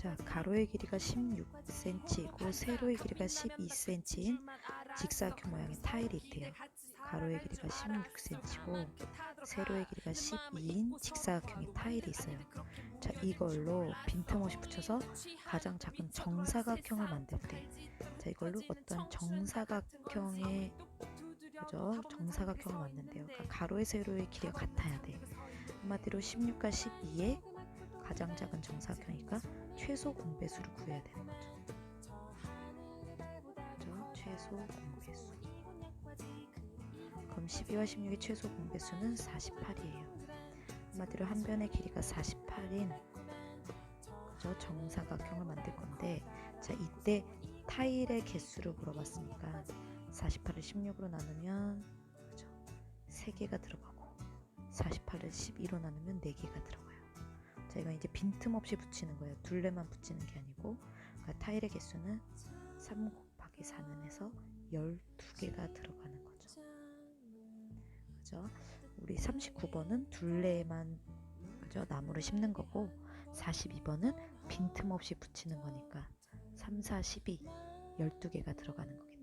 자, 가로의 길이가 16cm이고 세로의 길이가 12cm인 직사각형 모양의 타일이 있대요. 가로의 길이가 16cm고 세로의 길이가 12인 직사각형의 타일이 있어요. 자, 이걸로 빈틈없이 붙여서 가장 작은 정사각형을 만들 때, 자, 이걸로 어떤 정사각형의 그죠? 정사각형을 만든대요. 그러니까 가로의 세로의 길이가 같아야 돼. 한마디로 16과 12의 가장 작은 정사각형이니까 최소 공배수를 구해야 되는 거죠. 그죠? 최소 공배수. 그럼 12와 16의 최소 공배수는 48이에요. 한마디로 한 변의 길이가 48인 그죠? 정사각형을 만들 건데 자 이때 타일의 개수를 물어봤으니까 48을 16으로 나누면 그죠? 3개가 들어가고 48을 12로 나누면 4개가 들어가요. 자 이건 이제 빈틈없이 붙이는 거예요. 둘레만 붙이는 게 아니고 그러니까 타일의 개수는 3 곱하기 4는 해서 12개가 들어가는 거죠. 그죠? 우리 39번은 둘레만 그죠? 나무를 심는 거고 42번은 빈틈없이 붙이는 거니까 3, 4, 12 12개가 들어가는 거겠죠.